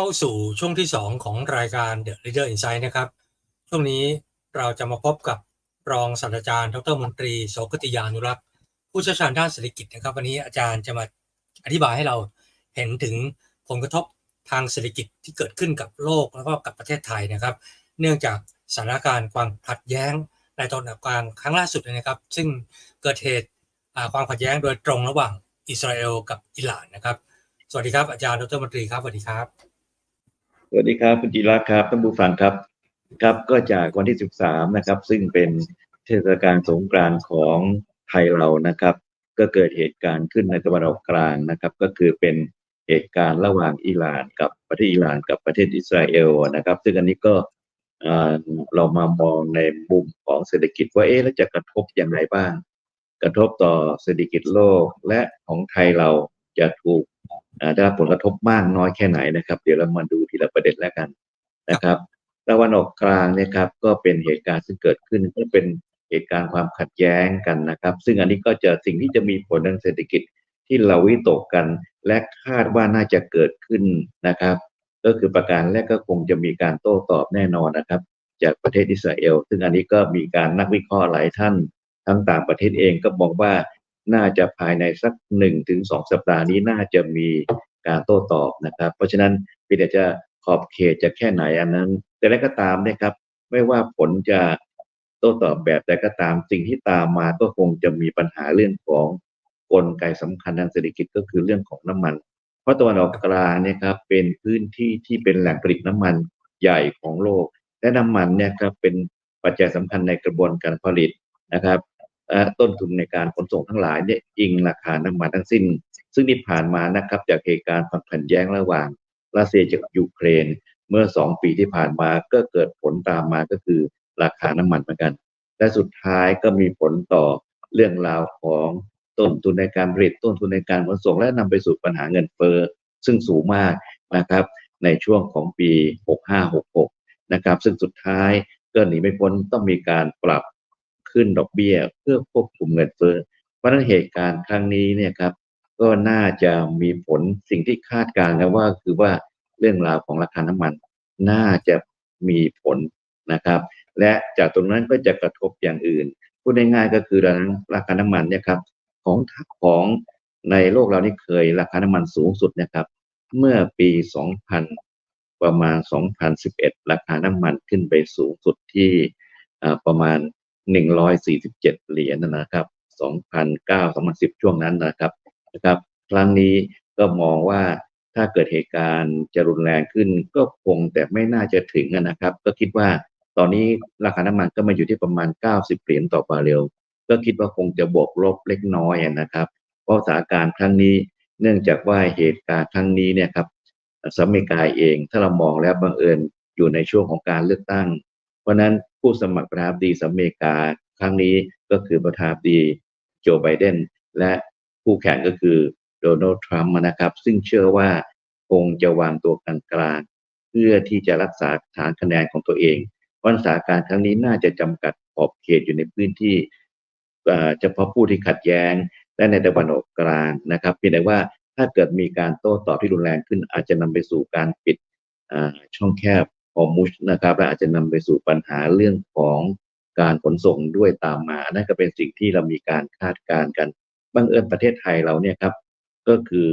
เข้าสู่ช่วงที่ 2 ของรายการ The Leader Insight นะครับ ช่วงนี้เราจะมาพบกับรองศาสตราจารย์ ดรมนตรีโสกติยานุรักษ์ ผู้เชี่ยวชาญด้านเศรษฐกิจนะครับ วันนี้อาจารย์จะมาอธิบายให้เราเห็นถึงผลกระทบทางเศรษฐกิจที่เกิดขึ้นกับโลกแล้วก็กับประเทศไทยนะครับ เนื่องจากสถานการณ์ความขัดแย้งในตอนกลางครั้งล่าสุดนะครับ ซึ่งเกิดเหตุความขัดแย้งโดยตรงระหว่างอิสราเอลกับอิหร่านนะครับ สวัสดีครับอาจารย์ดรมนตรีครับสวัสดีครับ สวัสดีครับคุณจิรักครับท่านผู้ฟังครับ ครับก็จากวันที่ 13 นะครับ ซึ่งเป็นเทศกาลสงกรานต์ของไทยเรานะครับ ก็เกิดเหตุการณ์ขึ้นในตะวันออกกลางนะครับ ก็คือเป็นเหตุการณ์ระหว่างอิหร่านกับประเทศอิหร่านกับประเทศอิสราเอลนะครับ ซึ่งอันนี้ก็เรามามองในมุมของเศรษฐกิจว่าเอ๊ะแล้วจะกระทบอย่างไรบ้าง กระทบต่อเศรษฐกิจโลกและของไทยเราจะถูก ได้รับผลกระทบมากน้อยแค่ไหนนะครับ เดี๋ยวเรามาดูทีละประเด็นแล้วกันนะครับตะวันออกกลางเนี่ยครับก็เป็นเหตุการณ์ซึ่งเกิดขึ้นก็เป็นเหตุการณ์ความขัดแย้งกันนะครับ ซึ่งอันนี้ก็จะสิ่งที่จะมีผลทางเศรษฐกิจที่เราวิตกกัน และคาดว่าน่าจะเกิดขึ้นนะครับ ก็คือประการแรกก็คงจะมีการโต้ตอบแน่นอนนะครับ จากประเทศอิสราเอล ซึ่งอันนี้ก็มีการนักวิเคราะห์หลายท่านทั้งต่างประเทศเองก็บอกว่า น่าจะภายในสักหนึ่งถึงสองสัปดาห์นี้น่าจะมีการโต้ตอบนะครับ เพราะฉะนั้นพี่เดจะขอบเขตจะแค่ไหนอันนั้น แต่แล้วก็ตามเนี่ยครับ ไม่ว่าผลจะโต้ตอบแบบใดก็ตามสิ่งที่ตามมาก็คงจะมีปัญหาเรื่องของกลไกสำคัญทางเศรษฐกิจก็คือเรื่องของน้ำมัน เพราะตะวันออกกลางเนี่ยครับเป็นพื้นที่ที่เป็นแหล่งผลิตน้ำมันใหญ่ของโลก และน้ำมันเนี่ยครับเป็นปัจจัยสำคัญในกระบวนการผลิตนะครับ ต้นทุนในการขนส่งทั้งหลายเนี่ยอิงราคาน้ำมันทั้งสิ้น ซึ่งที่ผ่านมานะครับจากเหตุการณ์ความขัดแย้งระหว่างรัสเซียกับยูเครน เมื่อสองปีที่ผ่านมาก็เกิดผลตามมาก็คือราคาน้ำมันเหมือนกัน และสุดท้ายก็มีผลต่อเรื่องราวของต้นทุนในการผลิตต้นทุนในการขนส่งและนำไปสู่ปัญหาเงินเฟ้อซึ่งสูงมากนะครับ ในช่วงของปี 6566 นะครับ ซึ่งสุดท้ายก็หนีไม่พ้นต้องมีการปรับ ขึ้นดอกเบี้ย เพื่อควบคุมเงินเฟ้อเพราะนั้นเหตุการณ์ครั้งนี้เนี่ยครับก็น่าจะมีผลสิ่งที่คาดการณ์กันว่าคือว่าเรื่องราวของราคาน้ำมันน่าจะมีผลนะครับ และจากตรงนั้นก็จะกระทบอย่างอื่นพูดง่ายๆก็คือราคาน้ำมันเนี่ยครับของของในโลกเรานี่เคยราคาน้ำมันสูงสุดนะครับ เมื่อปี 2000 ประมาณ 2011 ราคาน้ำมันขึ้นไปสูงสุดที่ประมาณ 147 เหรียญนะครับ 2009 2010 ช่วงนั้นนะครับนะครับ ครั้งนี้ก็มองว่าถ้าเกิดเหตุการณ์จะรุนแรงขึ้น ก็คงแต่ไม่น่าจะถึงนะครับ ก็คิดว่าตอนนี้ราคาน้ำมันก็มาอยู่ที่ประมาณ 90 เหรียญต่อบาร์เรลก็คิดว่าคงจะบวกลบเล็กน้อยนะครับ เพราะสถานการณ์ครั้งนี้เนื่องจากว่าเหตุการณ์ครั้งนี้เนี่ยครับสหรัฐอเมริกาเองถ้าเรามองแล้วบังเอิญอยู่ในช่วงของการเลือกตั้ง ราะนั้นผู้สมัครประธานาธิบดีสหรัฐอเมริกาครั้งนี้ก็คือประธานาธิบดีโจไบเดนและคู่แข่งก็คือโดนัลด์ทรัมป์นะครับ ซึ่งเชื่อว่าคงจะวางตัวกลาง เพื่อที่จะรักษาฐานคะแนนของตัวเองเพราะสาการครั้งนี้น่าจะจำกัดขอบเขตอยู่ในพื้นที่เฉพาะผู้ที่ขัดแย้ง และในตะวันออกกลางนะครับเพียงแต่ว่าถ้าเกิดมีการโต้ตอบที่รุนแรงขึ้นอาจจะนำไปสู่การปิดช่องแคบ ฮอร์มุชนะครับ และอาจจะนำไปสู่ปัญหาเรื่องของการขนส่งด้วยตามมา นั่นก็เป็นสิ่งที่เรามีการคาดการณ์กันบังเอิญประเทศไทยเราเนี่ยครับ ก็คือ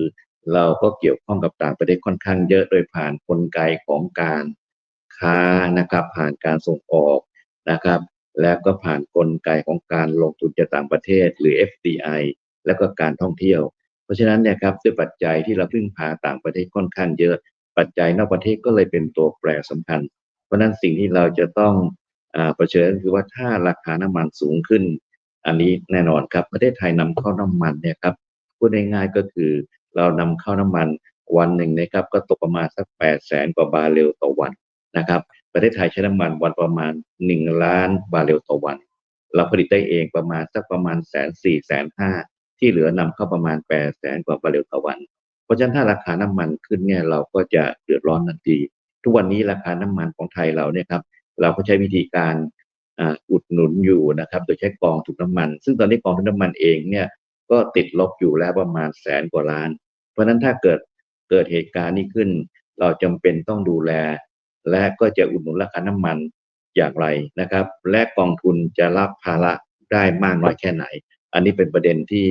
เราก็เกี่ยวข้องกับต่างประเทศค่อนข้างเยอะโดยผ่านนกลไกของการค้านะครับ ผ่านการส่งออกนะครับ แล้วก็ผ่านนกลไกของการลงทุนจากต่างประเทศหรือ FDI แล้วก็การท่องเที่ยว เพราะฉะนั้นเนี่ยครับด้วยปัจจัยที่เราพึ่งพาต่างประเทศค่อนข้างเยอะ ปัจจัยนอกประเทศก็เลยเป็นตัวแปรสำคัญ เพราะนั้นสิ่งที่เราจะต้องเผชิญคือว่าถ้าราคาน้ำมันสูงขึ้น อันนี้แน่นอนครับประเทศไทยนำเข้าน้ำมันเนี่ยครับพูดง่ายๆก็คือเรานำเข้าน้ำมันวันหนึ่งนะครับก็ตกประมาณสักแปดแสนกว่าบาร์เรลต่อวันนะครับ ประเทศไทยใช้น้ำมันวันประมาณหนึ่งล้านบาร์เรลต่อวัน เราผลิตได้เองประมาณสักประมาณแสนสี่แสนห้าที่เหลือนำเข้าประมาณแปดแสนกว่าบาร์เรลต่อวัน เพราะฉะนั้นถ้าราคาน้ำมันขึ้นเนี่ยเราก็จะเดือดร้อนทันที ทุกวันนี้ราคาน้ำมันของไทยเราเนี่ยครับเราก็ใช้วิธีการอุดหนุนอยู่นะครับ โดยใช้กองทุนน้ามัน ซึ่งตอนนี้กองทุนน้ามันเองเนี่ยก็ติดลบอยู่แล้วประมาณแสนกว่าล้าน เพราะฉะนั้นถ้าเกิดเกิดเหตุการณ์นี้ขึ้น เราจำเป็นต้องดูแล และก็จะอุดหนุนราคาน้ำมันอย่างไรนะครับ และกองทุนจะรับภาระได้มากน้อยแค่ไหน อันนี้เป็นประเด็นที่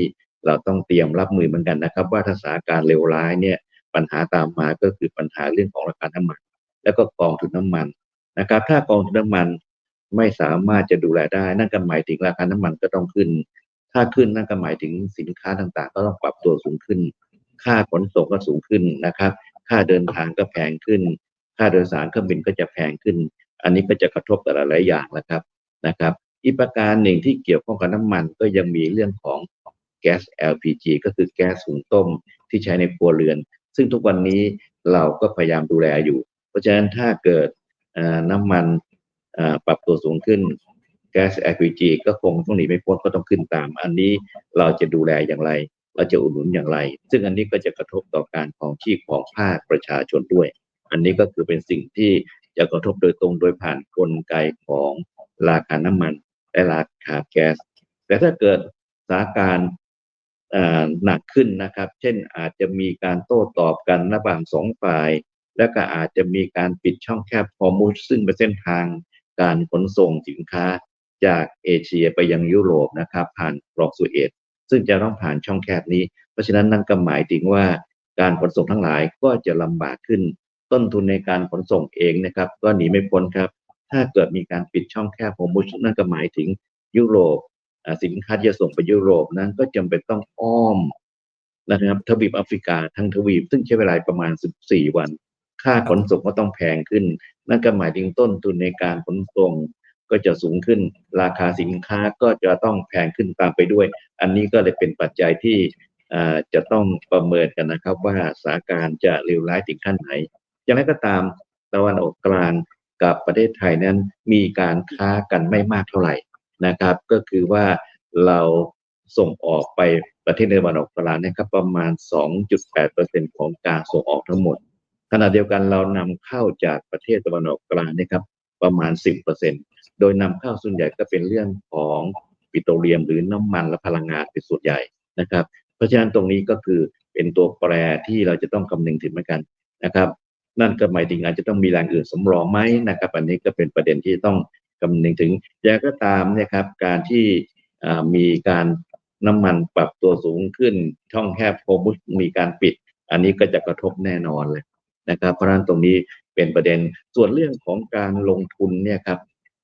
เราต้องเตรียมรับมือเหมือนกันนะครับ ว่าถ้าสถานการณ์เลวร้ายเนี่ยปัญหาตามมาก็คือปัญหาเรื่องของราคาน้ำมัน แล้วก็กองทุนน้ำมันนะครับ ถ้ากองทุนน้ำมันไม่สามารถจะดูแลได้ นั่นก็หมายถึงราคาน้ำมันก็ต้องขึ้น ถ้าขึ้นนั่นก็หมายถึงสินค้าต่างๆ ก็ต้องปรับตัวสูงขึ้น ค่าขนส่งก็สูงขึ้นนะครับ ค่าเดินทางก็แพงขึ้น ค่าโดยสารเครื่องบินก็จะแพงขึ้น อันนี้ก็จะกระทบแต่อหลายอย่างนะครับนะครับ อีกประการหนึ่งที่เกี่ยวข้องกับน้ำมันก็ยังมีเรื่องของ แก๊ส LPG ก็คือแก๊สหุงต้มที่ใช้ในครัวเรือน ซึ่งทุกวันนี้เราก็พยายามดูแลอยู่ เพราะฉะนั้นถ้าเกิดน้ำมันปรับตัวสูงขึ้นแก๊ส LPG ก็คงต้องหนีไม่พ้นก็ต้องขึ้นตาม อันนี้เราจะดูแลอย่างไร เราจะอุดหนุนอย่างไร ซึ่งอันนี้ก็จะกระทบต่อการของชีพของภาคประชาชนด้วย อันนี้ก็คือเป็นสิ่งที่จะกระทบโดยตรงโดยผ่านกลไกของราคาน้ำมันและราคาแก๊ส แต่ถ้าเกิดสถานการณ์ หนักขึ้นนะครับ เช่นอาจจะมีการโต้ตอบกันระหว่างสองฝ่าย แล้วก็อาจจะมีการปิดช่องแคบฮอร์มุสซึ่งเป็นเส้นทางการขนส่งสินค้าจากเอเชียไปยังยุโรปนะครับ ผ่านคลองสุเอตซึ่งจะต้องผ่านช่องแคบนี้ เพราะฉะนั้นนั่นก็หมายถึงว่าการขนส่งทั้งหลายก็จะลำบากขึ้น ต้นทุนในการขนส่งเองนะครับ ก็หนีไม่พ้นครับ ถ้าเกิดมีการปิดช่องแคบฮอร์มุสนั่นก็หมายถึงยุโรป สินค้าที่จะส่งไปยุโรปนั้นก็จำเป็นต้องอ้อมนะครับทวีปแอฟริกาทั้งทวีป ซึ่งใช้เวลาประมาณ 14 วัน ค่าขนส่งก็ต้องแพงขึ้น นั่นก็หมายถึงต้นทุนในการขนส่งก็จะสูงขึ้น ราคาสินค้าก็จะต้องแพงขึ้นตามไปด้วย อันนี้ก็เลยเป็นปัจจัยที่จะต้องประเมินกันนะครับ ว่าสถานการณ์จะเลวร้ายถึงขั้นไหน อย่างไรก็ตามตะวันออกกลางกับประเทศไทยนั้นมีการค้ากันไม่มากเท่าไหร่ นะครับ ก็คือว่าเราส่งออกไปประเทศในตะวันออกกลางนะครับประมาณ 2.8%ของการส่งออกทั้งหมด ขณะเดียวกันเรานำเข้าจากประเทศตะวันออกกลางนะครับประมาณ 10%โดยนำเข้าส่วนใหญ่ก็เป็นเรื่องของปิโตรเลียมหรือน้ำมันและพลังงานเป็นส่วนใหญ่นะครับ เพราะฉะนั้นตรงนี้ก็คือเป็นตัวแปรที่เราจะต้องคำนึงถึงเหมือนกันนะครับ นั่นก็หมายถึงอาจจะต้องมีแรงอื่นสำรองไหมนะครับ อันนี้ก็เป็นประเด็นที่ต้อง คำนึงถึงอย่างก็ตามเนะครับการที่มีการน้ำมันปรับตัวสูงขึ้น ช่องแคบโฮมุสมีการปิด อันนี้ก็จะกระทบแน่นอนเลยนะครับ เพราะฉะนั้นตรงนี้เป็นประเด็นส่วนเรื่องของการลงทุนเนี่ยครับ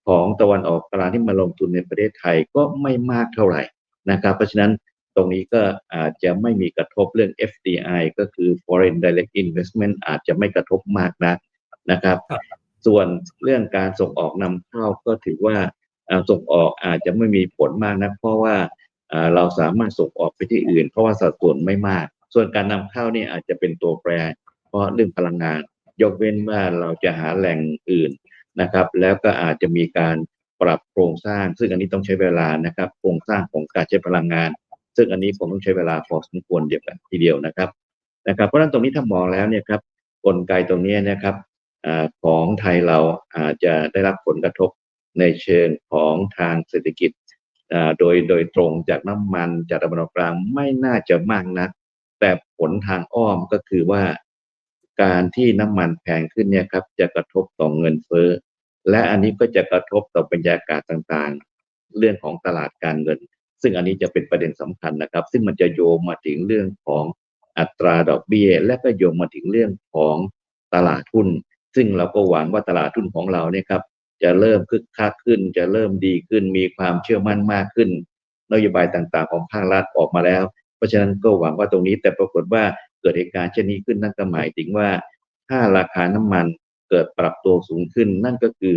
ของตะวันออกกลางที่มาลงทุนในประเทศไทยก็ไม่มากเท่าไหร่นะครับ เพราะฉะนั้นตรงนี้ก็อาจจะไม่มีกระทบเรื่อง FDI ก็คือ Foreign Direct Investment อาจจะไม่กระทบมากนักนะครับ ส่วนเรื่องการส่งออกนำเข้าก็ถือว่าส่งออกอาจจะไม่มีผลมากนะเพราะว่าเราสามารถส่งออกไปที่อื่น เพราะว่าสัดส่วนไม่มาก ส่วนการนำเข้านี่อาจจะเป็นตัวแปร เพราะเรื่องพลังงาน ยกเว้นว่าเราจะหาแหล่งอื่นนะครับ แล้วก็อาจจะมีการปรับโครงสร้าง ซึ่งอันนี้ต้องใช้เวลานะครับ โครงสร้างของการใช้พลังงาน ซึ่งอันนี้ผมต้องใช้เวลาพอสมควรเดียวกันทีเดียวนะครับนะครับ เพราะฉะนั้นตรงนี้ถ้ามองแล้วเนี่ยครับกลไกตรงนี้นะครับ ของไทยเราอาจจะได้รับผลกระทบในเชิงของทางเศรษฐกิจโดยโดยตรงจากน้ำมันจากตะวันออกกลางไม่น่าจะมากนัก แต่ผลทางอ้อมก็คือว่า การที่น้ำมันแพงขึ้นเนี่ยครับจะกระทบต่อเงินเฟ้อ และอันนี้ก็จะกระทบต่อบรรยากาศต่างๆ เรื่องของตลาดการเงิน ซึ่งอันนี้จะเป็นประเด็นสำคัญนะครับ ซึ่งมันจะโยงมาถึงเรื่องของอัตราดอกเบี้ย และก็โยงมาถึงเรื่องของตลาดหุ้น ซึ่งเราก็หวังว่าตลาดหุ้นของเราเนี่ยครับจะเริ่มคึกคักขึ้น จะเริ่มดีขึ้น มีความเชื่อมั่นมากขึ้น นโยบายต่างๆ ของภาครัฐออกมาแล้ว เพราะฉะนั้นก็หวังว่าตรงนี้แต่ปรากฏว่าเกิดเหตุการณ์เช่นนี้ขึ้นนั่นก็หมายถึงว่า ถ้าราคาน้ำมันเกิดปรับตัวสูงขึ้น นั่นก็คือ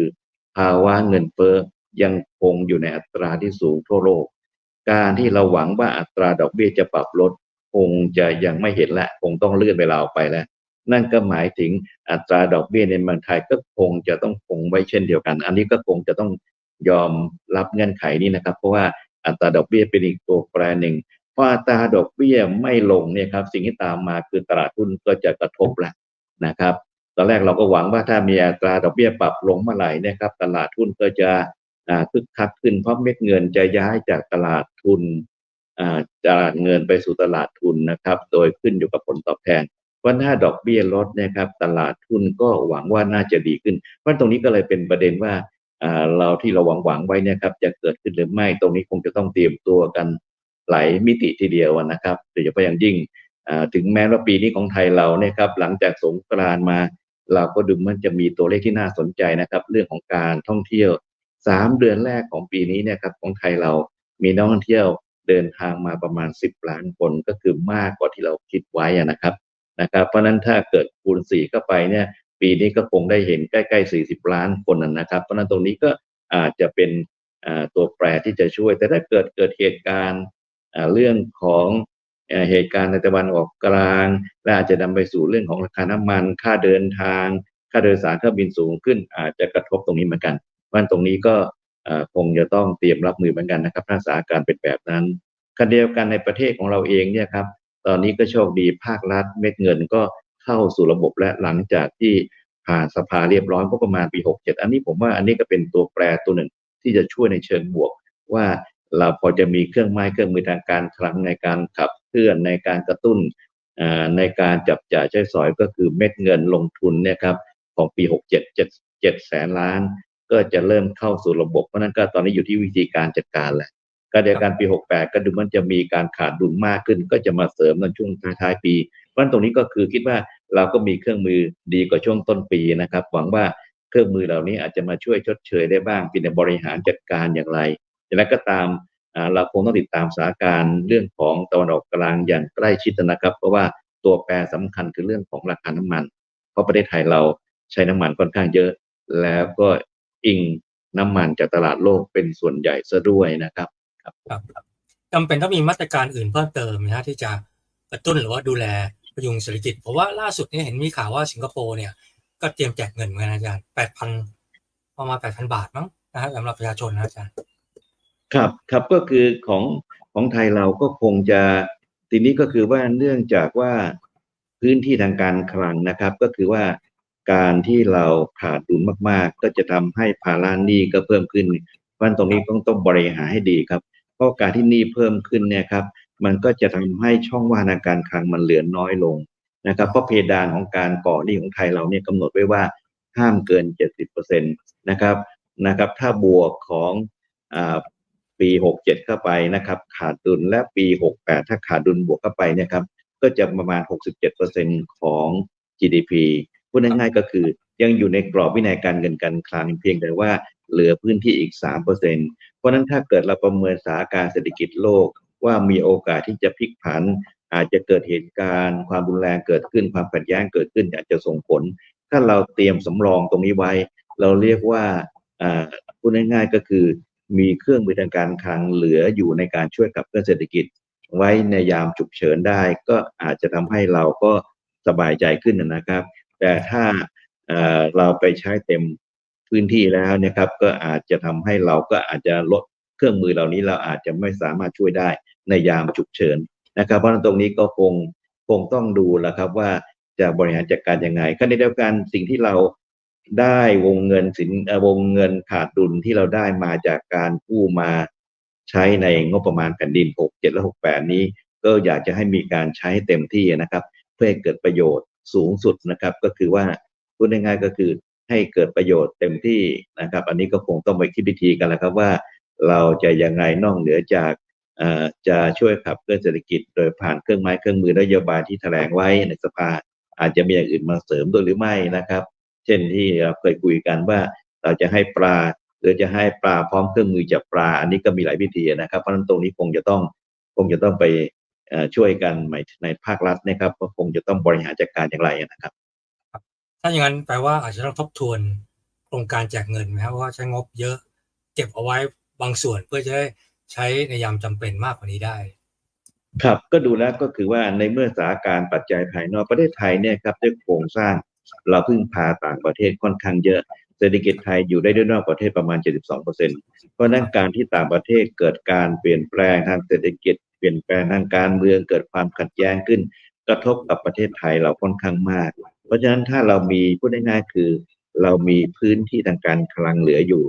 ภาวะเงินเฟ้อยังคงอยู่ในอัตราที่สูงทั่วโลก การที่เราหวังว่าอัตราดอกเบี้ยจะปรับลดคงจะยังไม่เห็นและคงต้องเลื่อนเวลาออกไปแล้ว นั่นก็หมายถึงอัตราดอกเบี้ยในเมืองไทยก็คงจะต้องคงไว้เช่นเดียวกัน อันนี้ก็คงจะต้องยอมรับเงื่อนไขนี้นะครับ เพราะว่าอัตราดอกเบี้ยเป็นอีกตัวแปรหนึ่งพออัตราดอกเบี้ยไม่ลงเนี่ยครับสิ่งที่ตามมาคือตลาดหุ้นก็จะกระทบแหล้วนะครับตอนแรกเราก็หวังว่าถ้ามีอัตราดอกเบี้ยปรับลงเมื่อไหร่นะครับตลาดหุ้นก็จะอ่าคึกคักขึ้นเพราะเม็ดเงินจะย้ายจากตลาดทุนอ่าตลาดเงินไปสู่ตลาดทุนนะครับ โดยขึ้นอยู่กับผลตอบแทน ว่าถ้าดอกเบี้ยลดนะครับตลาดทุนก็หวังว่าน่าจะดีขึ้น เพราะตรงนี้ก็เลยเป็นประเด็นว่าเราที่เราหวังหวังไว้นี่ยครับจะเกิดขึ้นหรือไม่ตรงนี้คงจะต้องเตรียมตัวกันหลายมิติทีเดียวนะครับโดยเฉพาะอย่างยิ่งถึงแม้ว่าปีนี้ของไทยเราเนี่ยครับหลังจากสงกรานมา เราก็ดูมันจะมีตัวเลขที่น่าสนใจนะครับ เรื่องของการท่องเที่ยวสามเดือนแรกของปีนี้เนี่ยครับของไทยเรามีนักท่องเที่ยวเดินทางมาประมาณ 10 ล้านคนก็คือมากกว่าที่เราคิดไว้นะครับ นะครับเพราะนั้นถ้าเกิดคูณ 4 เข้าไปเนี่ยปีนี้ก็คงได้เห็นใกล้ๆ 40 ล้านคนนะครับ เพราะนั้นตรงนี้ก็อาจจะเป็นตัวแปรที่จะช่วย แต่ถ้าเกิดเกิดเหตุการณ์เรื่องของเหตุการณ์ในตะวันออกกลาง และอาจจะนำไปสู่เรื่องของราคาน้ำมัน ค่าเดินทาง ค่าโดยสารเครื่องบินสูงขึ้น อาจจะกระทบตรงนี้เหมือนกันเพราะฉะนั้นตรงนี้ก็คงจะต้องเตรียมรับมือเหมือนกันนะครับถ้าสถานการณ์เป็นแบบนั้นขณะเดียวกันในประเทศของเราเองเนี่ยครับ ตอนนี้ก็โชคดีภาครัฐเม็ดเงินก็เข้าสู่ระบบและหลังจากที่ผ่านสภาเรียบร้อยก็ประมาณปี 67 อันนี้ผมว่าอันนี้ก็เป็นตัวแปรตัวหนึ่งที่จะช่วยในเชิงบวก ว่าเราพอจะมีเครื่องไม้เครื่องมือทางการคลังในการขับเคลื่อนในการกระตุ้นในการจับจ่ายใช้สอยก็คือเม็ดเงินลงทุนเนี่ยครับของปี 67 7 7แสนล้าน ก็จะเริ่มเข้าสู่ระบบเพราะฉะนั้นก็ตอนนี้อยู่ที่วิธีการจัดการแหละ ก็เดียวกันปี 68 ก็ดูมันจะมีการขาดดุลมากขึ้น ก็จะมาเสริมในช่วงท้ายๆปีเพราะฉะนั้นตรงนี้ก็คือคิดว่าเราก็มีเครื่องมือดีกว่าช่วงต้นปีนะครับ หวังว่าเครื่องมือเหล่านี้อาจจะมาช่วยชดเชยได้บ้างเป็นในบริหารจัดการอย่างไรอย่างไรก็ตามเราคงต้องติดตามสถานการณ์เรื่องของตะวันออกกลางอย่างใกล้ชิดนะครับ เพราะว่าตัวแปรสำคัญคือเรื่องของราคาน้ำมัน เพราะประเทศไทยเราใช้น้ำมันค่อนข้างเยอะ แล้วก็อิงน้ำมันจากตลาดโลกเป็นส่วนใหญ่ซะด้วยนะครับ ครับครับจำเป็นต้องมีมาตรการอื่นเพิ่มเติมนะฮะที่จะกระตุ้นหรือว่าดูแลพยุงเศรษฐกิจ เพราะว่าล่าสุดเนี่ยเห็นมีข่าวว่าสิงคโปร์เนี่ยก็เตรียมแจกเงินเหมือนกันอาจารย์แปดพันประมาณแปดพันบาทมั้งนะฮะสำหรับประชาชนนะอาจารย์ครับครับก็คือของของไทยเราก็คงจะทีนี้ก็คือว่าเนื่องจากว่าพื้นที่ทางการคลังนะครับ ก็คือว่าการที่เราขาดดุลมาก ๆ ก็จะทำให้ภาระหนี้ก็เพิ่มขึ้นเพราะฉะนั้นตรงนี้ต้องต้องบริหารให้ดีครับ ราะการที่หนี้เพิ่มขึ้นเนี่ยครับมันก็จะทำให้ช่องว่างทางการคลังมันเหลือน้อยลงนะครับเพราะเพดานของการก่อหนี้ของไทยเราเนี่ยกำหนดไว้ว่าห้ามเกิน 70%นะครับนะครับถ้าบวกของอ่าปี 67 เข้าไปนะครับขาดดุลและปี 68 ถ้าขาดดุลบวกเข้าไปเนี่ยครับก็จะประมาณ 67%ของ GDP พูดง่ายๆก็คือยังอยู่ในกรอบวินัยการเงินการคลังเพียงแต่ว่า เหลือพื้นที่อีก 3%เพราะฉะนั้นถ้าเกิดเราประเมินสถานการณ์เศรษฐกิจโลก ว่ามีโอกาสที่จะพลิกผัน อาจจะเกิดเหตุการณ์ ความรุนแรงเกิดขึ้นความขัดแย้งเกิดขึ้นอาจจะส่งผล ถ้าเราเตรียมสำรองตรงนี้ไว้ เราเรียกว่าพูดง่ายๆก็คือมีเครื่องมือทางการคลังเหลืออยู่ในการช่วยขับเคลื่อนเศรษฐกิจ ไว้ในยามฉุกเฉินได้ ก็อาจจะทำให้เราก็สบายใจขึ้นนะครับ แต่ถ้าเราไปใช้เต็ม พื้นที่แล้วนะครับ ก็อาจจะทำให้เราก็อาจจะลดเครื่องมือเหล่านี้เราอาจจะไม่สามารถช่วยได้ในยามฉุกเฉินนะครับ เพราะฉะนั้นตรงนี้ก็คงคงต้องดูแล้วครับว่าจะบริหารจัดการยังไงขณะเดียวกันสิ่งที่เราได้วงเงินสินวงเงินขาดดุลที่เราได้มาจากการกู้มาใช้ในงบประมาณแผ่นดิน 67 และ 68 นี้ ก็อยากจะให้มีการใช้เต็มที่นะครับ เพื่อให้เกิดประโยชน์สูงสุดนะครับ ก็คือว่าพูดง่ายๆก็คือ ให้เกิดประโยชน์เต็มที่นะครับ อันนี้ก็คงต้องไปคิดวิธีกันแล้วครับว่า เราจะยังไงนอกเหนือจากจะช่วยขับเคลื่อนเศรษฐกิจ โดยผ่านเครื่องไม้เครื่องมือนโยบายที่แถลงไว้ในสภา อาจจะมีอย่างอื่นมาเสริมด้วยหรือไม่นะครับ เช่นที่เราเคยคุยกันว่าเราจะให้ปลาหรือจะให้ปลาพร้อมเครื่องมือจับปลา อันนี้ก็มีหลายวิธีนะครับ เพราะนั้นตรงนี้คงจะต้องคงจะต้องไปช่วยกันในในภาครัฐนะครับก็คงจะต้องบริหารจัดการอย่างไรนะครับ ถ้าอย่างนั้นแปลว่าอาจจะต้องทบทวนโครงการแจกเงินไหมครับว่าใช้งบเยอะเก็บเอาไว้บางส่วนเพื่อจะได้ใช้ในยามจำเป็นมากกว่านี้ได้ ครับก็ดูแล้วก็คือว่าในเมื่อสถานการณ์ปัจจัยภายนอกประเทศไทยเนี่ยครับด้วยโครงสร้าง เราพึ่งพาต่างประเทศค่อนข้างเยอะเศรษฐกิจไทยอยู่ได้ด้วยนอกประเทศประมาณ 72%เพราะนั้นการที่ต่างประเทศเกิดการเปลี่ยนแปลงทางเศรษฐกิจ เปลี่ยนแปลงทางการเมืองเกิดความขัดแย้งขึ้น กระทบกับประเทศไทยเราค่อนข้างมาก ราะฉะนั้นถ้าเรามีพูดง่ายๆคือ เรามีพื้นที่ทางการคลังเหลืออยู่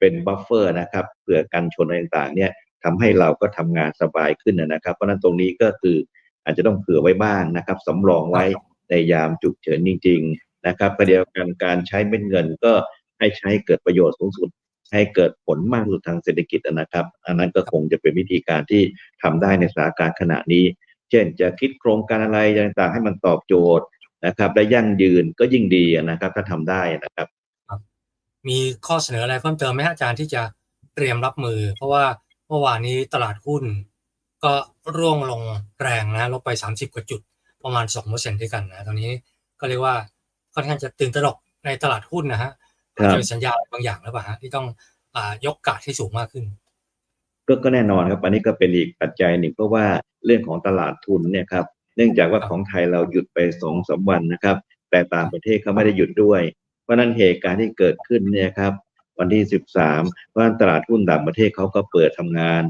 เป็นบัฟเฟอร์นะครับเผื่อกันชนอะไรต่างๆเนี่ยทำให้เราก็ทำงานสบายขึ้นนะครับ เพราะฉะนั้นตรงนี้ก็คืออาจจะต้องเผื่อไว้บ้างนะครับสำรองไว้ในยามฉุกเฉินจริง ๆ นะครับประเดียวกันการใช้เม็ดเงินก็ให้ใช้เกิดประโยชน์สูงสุด ให้เกิดผลมากที่สุดทางเศรษฐกิจนะครับ อันนั้นก็คงจะเป็นวิธีการที่ทำได้ในสถานการณ์ขณะนี้ เช่นจะคิดโครงการอะไรต่างๆ ให้มันตอบโจทย์ นะครับและยั่งยืนก็ยิ่งดีนะครับ ถ้าทำได้นะครับ มีข้อเสนออะไรเพิ่มเติมไหมฮะอาจารย์ที่จะเตรียมรับมือ เพราะว่าเมื่อวานนี้ตลาดหุ้น ก็ร่วงลงแรงนะลบไป30กว่าจุดประมาณ2เปอร์เซ็นต์ด้วยกันนะตอนนี้ก็เรียกว่าค่อนข้างจะตื่นตระหนกในตลาดหุ้นนะฮะครับจะเป็นสัญญาณบางอย่างหรือเปล่าฮะที่ต้องอ่ายกกาดให้สูงมากขึ้น ก็ก็แน่นอนครับ อันนี้ก็เป็นอีกปัจจัยหนึ่งเพราะว่าเรื่องของตลาดทุนเนี่ยครับ เนื่องจากว่าครับของไทยเราหยุดไปสองสามวันนะครับ แต่ต่างประเทศเขาไม่ได้หยุดด้วย เพราะฉะนั้นเหตุการณ์ที่เกิดขึ้นเนี่ยครับวันที่สิบสามเพราะฉะนั้นตลาดหุ้นต่างประเทศเขาก็เปิดทำงาน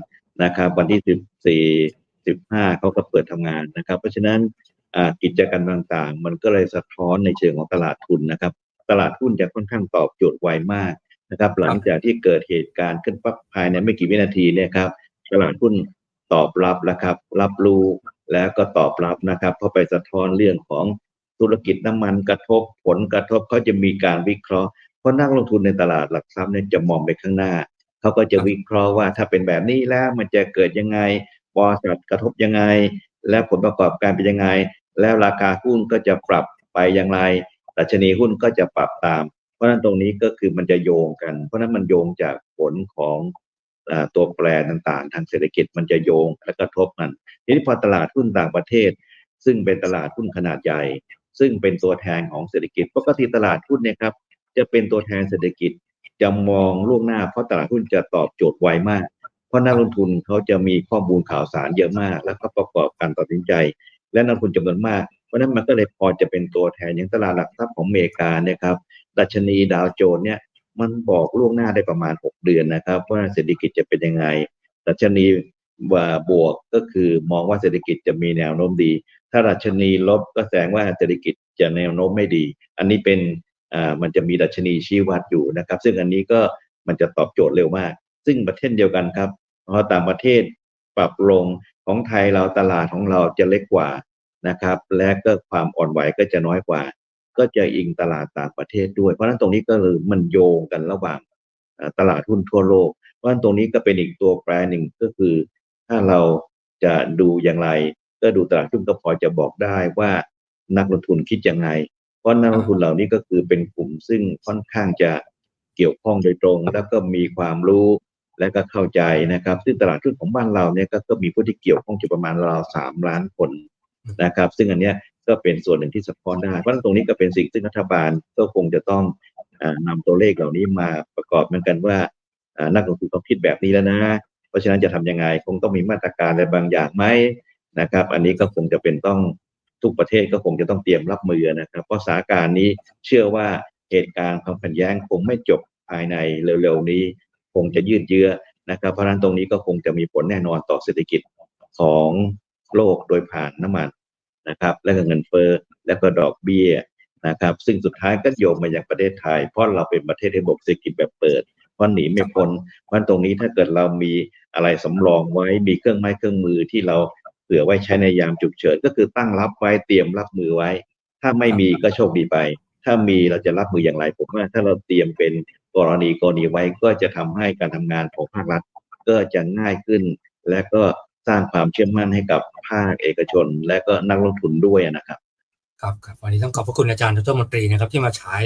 นะครับ วันที่สิบสี่สิบห้าเขาก็เปิดทำงานนะครับ เพราะฉะนั้นอ่ากิจการต่างๆ มันก็เลยสะท้อนในเชิงของตลาดทุนนะครับ ตลาดหุ้นจะค่อนข้างตอบโจทย์ไวมากนะครับ หลังจากที่เกิดเหตุการณ์ขึ้นปั๊บภายในไม่กี่วินาทีเนี่ยครับ ตลาดหุ้นตอบรับแล้วครับ รับรู้ แล้วก็ตอบรับนะครับ เพราะไปสะท้อนเรื่องของธุรกิจน้ำมันกระทบผลกระทบเขาจะมีการวิเคราะห์ เพราะนักลงทุนในตลาดหลักทรัพย์เนี่ยจะมองไปข้างหน้า เขาก็จะวิเคราะห์ว่าถ้าเป็นแบบนี้แล้วมันจะเกิดยังไงบริษัทกระทบยังไง และผลประกอบการเป็นยังไง แล้วราคาหุ้นก็จะปรับไปอย่างไรดัชนีหุ้นก็จะปรับตาม เพราะนั้นตรงนี้ก็คือมันจะโยงกัน เพราะนั้นมันโยงจากผลของ ตัวแปรต่างๆ ทางเศรษฐกิจมันจะโยงและกระทบกันทีนี้พอตลาดหุ้นต่างประเทศ ซึ่งเป็นตลาดหุ้นขนาดใหญ่ ซึ่งเป็นตัวแทนของเศรษฐกิจปกติตลาดหุ้นเนี่ยครับจะเป็นตัวแทนเศรษฐกิจจะมองล่วงหน้าเพราะตลาดหุ้นจะตอบโจทย์ไวมาก เพราะนักลงทุนเขาจะมีข้อมูลข่าวสารเยอะมาก แล้วก็ประกอบการตัดสินใจ และนักลงทุนจำนวนมากเพราะฉะนั้นมันก็เลยพอจะเป็นตัวแทนอย่างตลาดหลักทรัพย์ของอเมริกาเนี่ยครับดัชนีดาวโจนส์เนี่ย มันบอกล่วงหน้าได้ประมาณ 6 เดือนนะครับ ว่าเศรษฐกิจจะเป็นยังไงดัชนีว่าบวกก็คือมองว่าเศรษฐกิจจะมีแนวโน้มดี ถ้าดัชนีลบก็แสดงว่าเศรษฐกิจจะแนวโน้มไม่ดี อันนี้เป็นอ่ามันจะมีดัชนีชี้วัดอยู่นะครับ ซึ่งอันนี้ก็มันจะตอบโจทย์เร็วมาก ซึ่งประเทศเดียวกันครับพอต่างประเทศปรับลงของไทยเราตลาดของเราจะเล็กกว่านะครับ และก็ความอ่อนไหวก็จะน้อยกว่า ก็จะอิงตลาดต่างประเทศด้วย เพราะฉะนั้นตรงนี้ก็เลยมันโยงกันระหว่างตลาดหุ้นทั่วโลก เพราะฉะนั้นตรงนี้ก็เป็นอีกตัวแปรหนึ่งก็คือ ถ้าเราจะดูอย่างไร ก็ดูตลาดหุ้นก็พอจะบอกได้ว่านักลงทุนคิดยังไง เพราะนักลงทุนเหล่านี้ก็คือเป็นกลุ่มซึ่งค่อนข้างจะเกี่ยวข้องโดยตรง แล้วก็มีความรู้และก็เข้าใจนะครับ ซึ่งตลาดหุ้นของบ้านเราเนี่ยก็ก็มีผู้ที่เกี่ยวข้องอยู่ประมาณราวสามล้านคนนะครับ ซึ่งอันเนี้ย ก็เป็นส่วนหนึ่งที่สะท้อนได้ เพราะฉะนั้นตรงนี้ก็เป็นสิ่งซึ่งรัฐบาลก็คงจะต้องอานำตัวเลขเหล่านี้มาประกอบเหมือนกันว่าอ่านักลงทุนเขาคิดแบบนี้แล้วนะ เพราะฉะนั้นจะทำยังไงคงต้องมีมาตรการอะไรบางอย่างไหมนะครับ อันนี้ก็คงจะเป็นต้องทุกประเทศก็คงจะต้องเตรียมรับมือนะครับ เพราะสถานการณ์นี้เชื่อว่าเหตุการณ์ความขัดแย้งคงไม่จบภายในเร็วๆนี้ คงจะยืดเยื้อนะครับเพราะฉะนั้นตรงนี้ก็คงจะมีผลแน่นอนต่อเศรษฐกิจของโลกโดยผ่านน้ำมัน นะครับ และก็เงินเฟ้อและก็ดอกเบี้ยนะครับ ซึ่งสุดท้ายก็โยงมาอย่างประเทศไทย เพราะเราเป็นประเทศที่ระบบเศรษฐกิจแบบเปิดเพราะหนีไม่พ้นเพราะตรงนี้ถ้าเกิดเรามีอะไรสำรองไว้มีเครื่องไม้เครื่องมือที่เราเผื่อไว้ใช้ในยามฉุกเฉินก็คือตั้งรับไว้เตรียมรับมือไว้ ถ้าไม่มีก็โชคดีไป ถ้ามีเราจะรับมืออย่างไรผมว่าถ้าเราเตรียมเป็นกรณีกรณีไว้ก็จะทำให้การทำงานของภาครัฐ ก็จะง่ายขึ้น และก็ สร้างความเชื่อมั่นให้กับภาคเอกชน และก็นักลงทุนด้วยนะครับ ครับครับวันนี้ต้องขอบพระคุณอาจารย์ดรมนตรีนะครับ ที่มาฉาย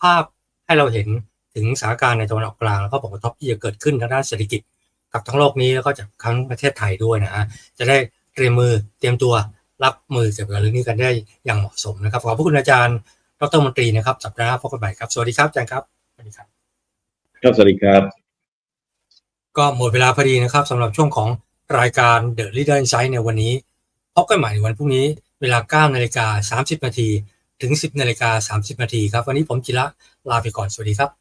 ภาพให้เราเห็นถึงสถานการณ์ในตะวันออกกลางแล้วก็ผลกระทบที่จะเกิดขึ้นทางด้านเศรษฐกิจกับทั้งโลกนี้แล้วก็จากทั้งประเทศไทยด้วยนะฮะจะได้เตรียมมือเตรียมตัวรับมือเกี่ยวกับเรื่องนี้กันได้อย่างเหมาะสมนะครับ ขอบพระคุณอาจารย์ดรมนตรีนะครับ สัปดาห์หน้าพบกันใหม่ครับ สวัสดีครับอาจารย์ครับ สวัสดีครับ ครับ สวัสดีครับ ก็หมดเวลาพอดีนะครับสำหรับช่วงของ รายการ The Leader Insight ในวันนี้ พบกันใหม่ในวันพรุ่งนี้เวลา 9 นาฬิกา 30 นาที ถึง 10 นาฬิกา 30 นาทีครับ วันนี้ผมจิระลาไปก่อน สวัสดีครับ